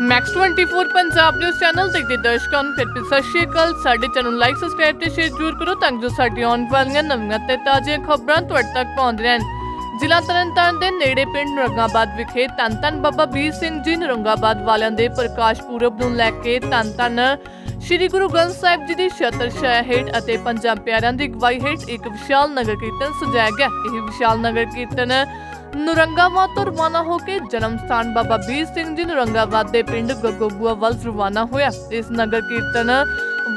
Max 24 Punjab news channel ਦੇਖਦੇ ਦਰਸ਼ਕਾਂ ਨੂੰ ਫਿਰ ਵੀ ਸਤਿ ਸ਼੍ਰੀ ਅਕਾਲ ਸਾਡੇ ਚੈਨਲ ਲਾਈਕ ਸਬਸਕ੍ਰਾਈਬ ਤੇ ਸ਼ੇਅਰ ਜ਼ਰੂਰ ਕਰੋ ਤਾਂ ਜੋ ਸਾਡੀ ਆਉਣ ਵਾਲੀਆਂ ਨਵੀਆਂ ਤੇ ਤਾਜ਼ੀਆਂ ਖਬਰਾਂ ਤੁਹਾਡੇ ਤੱਕ ਪਹੁੰਚਦੀਆਂ ਰਹਿਣ ਜ਼ਿਲ੍ਹਾ ਤਰਨਤਾਰਨ ਦੇ ਨੇੜੇ ਪਿੰਡ ਨਰੰਗਾਬਾਦ ਵਿਖੇ ਧੰਨ ਬਾਬਾ ਵੀਰ ਸਿੰਘ ਜੀ ਨਰੰਗਾਬਾਦ ਵਾਲਿਆਂ ਦੇ ਪ੍ਰਕਾਸ਼ ਪੁਰਬ ਨੂੰ ਲੈ ਕੇ ਧੰਨ ਧੰਨ ਸ਼੍ਰੀ ਗੁਰੂ ਗ੍ਰੰਥ ਸਾਹਿਬ ਜੀ ਦੀ ਛਤਰ ਛਾਇਆ ਹੇਠ ਅਤੇ ਪੰਜਾਂ ਪਿਆਰਿਆਂ ਦੀ ਅਗਵਾਈ ਹੇਠ ਇੱਕ ਵਿਸ਼ਾਲ ਨਗਰ ਕੀਰਤਨ ਸਜਾਇਆ ਗਿਆ ਇਹ ਵਿਸ਼ਾਲ ਨਗਰ ਕੀਰਤਨ ਨੁਰੰਗਾਬਾਦ ਤੋਂ ਰਵਾਨਾ ਹੋ ਕੇ ਜਨਮ ਸਥਾਨ ਬਾਬਾ ਵੀਰ ਸਿੰਘ ਜੀ ਨੁਰੰਗਾਬਾਦ ਦੇ ਪਿੰਡ ਗਗੋਬੂਆ ਵੱਲ ਰਵਾਨਾ ਹੋਇਆ। ਇਸ ਨਗਰ ਕੀਰਤਨ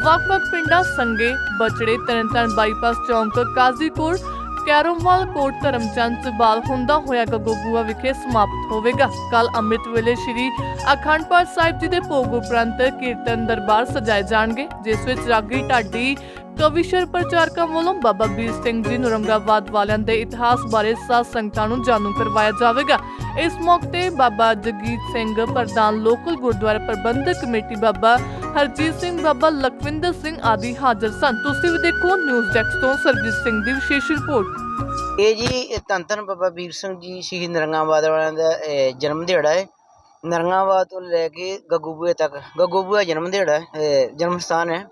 ਵੱਖ-ਵੱਖ ਪਿੰਡਾਂ, ਸੰਗੇ ਬਚੜੇ ਤਰਨਤਾਰਨ ਬਾਈਪਾਸ ਚੌਂਕ, ਕਾਜ਼ੀਕੋਟ, ਕੈਰੋਵਾਲ ਕੋਟ, ਧਰਮਚੰਦ ਸਬਾਲ ਹੁੰਦਾ ਹੋਇਆ ਗਗੋਬੂਆ ਵਿਖੇ ਸਮਾਪਤ ਹੋਵੇਗਾ। ਕੱਲ ਅੰਮ੍ਰਿਤ ਵੇਲੇ ਸ੍ਰੀ ਅਖੰਡ ਪਾਠ ਸਾਹਿਬ ਜੀ ਦੇ ਭੋਗ ਉਪਰੰਤ ਕੀਰਤਨ ਦਰਬਾਰ ਸਜਾਏ ਜਾਣਗੇ, ਜਿਸ ਵਿੱਚ ਰਾਗੀ ਢਾਡੀ ਕਵਿਸ਼ਰ ਪ੍ਰਚਾਰਕਾਂ ਵੱਲੋਂ ਬਾਬਾ ਵੀਰ ਸਿੰਘ ਜੀ ਨੁਰੰਗਾਬਾਦ ਵਾਲਿਆਂ ਦੇ ਇਤਿਹਾਸ ਬਾਰੇ ਸਾਧ ਸੰਗਤਾਂ ਨੂੰ ਜਾਣੂ ਕਰਵਾਇਆ ਜਾਵੇਗਾ। ਇਸ ਮੌਕੇ ਤੇ ਬਾਬਾ ਜਗੀਤ ਸਿੰਘ ਪ੍ਰਧਾਨ ਲੋਕਲ ਗੁਰਦੁਆਰਾ ਪ੍ਰਬੰਧਕ ਕਮੇਟੀ ਬਾਬਾ ਹਰਜੀਤ ਸਿੰਘ, ਬਾਬਾ ਲਖਵਿੰਦਰ ਸਿੰਘ ਆਦਿ ਹਾਜ਼ਰ ਸਨ। ਤੁਸੀਂ ਵੀ ਦੇਖੋ ਨਿਊਜ਼ ਡੈਸਕ ਤੋਂ ਸਰਜੀਤ ਸਿੰਘ ਦੀ ਵਿਸ਼ੇਸ਼ ਰਿਪੋਰਟ। ਇਹ ਜੀ, ਇਹ ਧੰਨ ਬਾਬਾ ਵੀਰ ਸਿੰਘ ਜੀ, ਸ਼ਹੀਦ ਨਰੰਗਾਬਾਦ ਵਾਲਿਆਂ ਦਾ ਜਨਮ ਦਿਹਾੜਾ ਹੈ। ਨਰੰਗਾਬਾਦ ਤੋਂ ਲੈ ਕੇ ਗੱਗੂਬੂਏ ਤੱਕ, ਗੱਗੂਬੂਆ ਜਨਮ ਦਿਹਾੜਾ ਹੈ ਜਨਮ ਸਥਾਨ ਹੈ।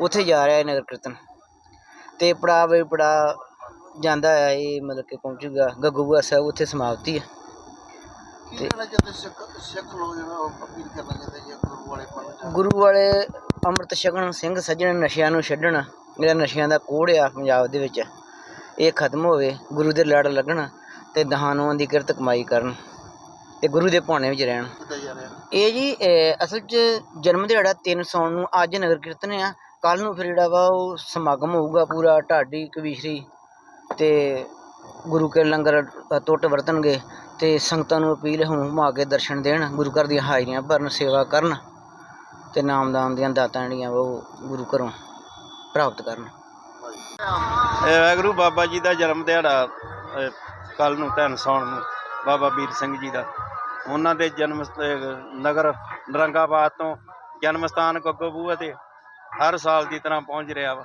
ਉੱਥੇ ਜਾ ਰਿਹਾ ਹੈ ਨਗਰ ਕੀਰਤਨ। ਤੇ ਪੜਾ ਵੇ ਪੜਾ ਜਾਂਦਾ ਹੈ ਇਹ ਮਤਲਬ ਕਿ ਪਹੁੰਚੂਗਾ ਗੱਗੂਬੂਆ ਸਾਹਿਬ ਉੱਥੇ ਸਮਾਪਤੀ ਹੈ ਕੀ ਕਹਿਣਾ ਚਾਹੁੰਦੇ ਸਿੱਖ ਸਿੱਖ ਲੋਕ ਜਿਹੜਾ ਉਹ ਅਪੀਲ ਕਰਨਾ ਚਾਹੁੰਦੇ ਜੀ ਗੁਰੂ ਵਾਲੇ ਪੰਨ ਗੁਰੂ ਵਾਲੇ ਅੰਮ੍ਰਿਤ ਛਕਣ ਸਿੰਘ ਸੱਜਣ ਨਸ਼ਿਆਂ ਨੂੰ ਛੱਡਣ ਜਿਹੜਾ ਨਸ਼ਿਆਂ ਦਾ ਕੋੜ ਆ ਪੰਜਾਬ ਦੇ ਵਿੱਚ ਇਹ ਖਤਮ ਹੋਵੇ ਗੁਰੂ ਦੇ ਲੜ ਲੱਗਣ ਤੇ ਦਹਾਨੂਆਂ ਦੀ ਕਿਰਤ ਕਮਾਈ ਕਰਨ ਤੇ ਗੁਰੂ ਦੇ ਭਾਣੇ ਵਿੱਚ ਰਹਿਣ। ਇਹ ਜੀ ਅਸਲ 'ਚ ਜਨਮ ਦਿਹਾੜਾ 3 ਸੌਣ ਨੂੰ ਅੱਜ ਨਗਰ ਕੀਰਤਨ ਆ ਕੱਲ ਨੂੰ ਫਿਰ ਜਿਹੜਾ ਵਾ ਉਹ ਸਮਾਗਮ ਹੋਊਗਾ ਪੂਰਾ ਢਾਡੀ ਕਵੀਸ਼ਰੀ ਤੇ ਗੁਰੂ ਕੇ ਲੰਗਰ ਅ, ਟੁੱਟ ਵਰਤਣਗੇ ਤੇ ਸੰਗਤਾਂ ਨੂੰ ਅਪੀਲ ਹੂਮ ਆ ਕੇ ਦਰਸ਼ਨ ਦੇਣ ਗੁਰੂ ਘਰ ਦੀਆਂ ਹਾਜ਼ਰੀਆਂ ਭਰਨ ਸੇਵਾ ਕਰਨ ਤੇ ਨਾਮਦਾਨ ਦੀਆਂ ਦਾਤਾਂ ਜਿਹੜੀਆਂ ਵਾ ਉਹ ਗੁਰੂ ਘਰੋਂ ਪ੍ਰਾਪਤ ਕਰਨ। ਇਹ ਵਾਹਿਗੁਰੂ ਬਾਬਾ ਜੀ ਦਾ ਜਨਮ ਦਿਹਾੜਾ ਕੱਲ ਨੂੰ ਧੰਨ ਸੌਣ ਨੂੰ ਬਾਬਾ ਵੀਰ ਸਿੰਘ ਜੀ ਦਾ। ਉਹਨਾਂ ਦੇ ਜਨਮ ਨਗਰ ਨਰੰਗਾਬਾਦ ਤੋਂ ਜਨਮ ਸਥਾਨ ਗੱਗੋਬੂਆ ਤੇ ਹਰ ਸਾਲ ਦੀ ਤਰ੍ਹਾਂ ਪਹੁੰਚ ਰਿਹਾ ਵਾ।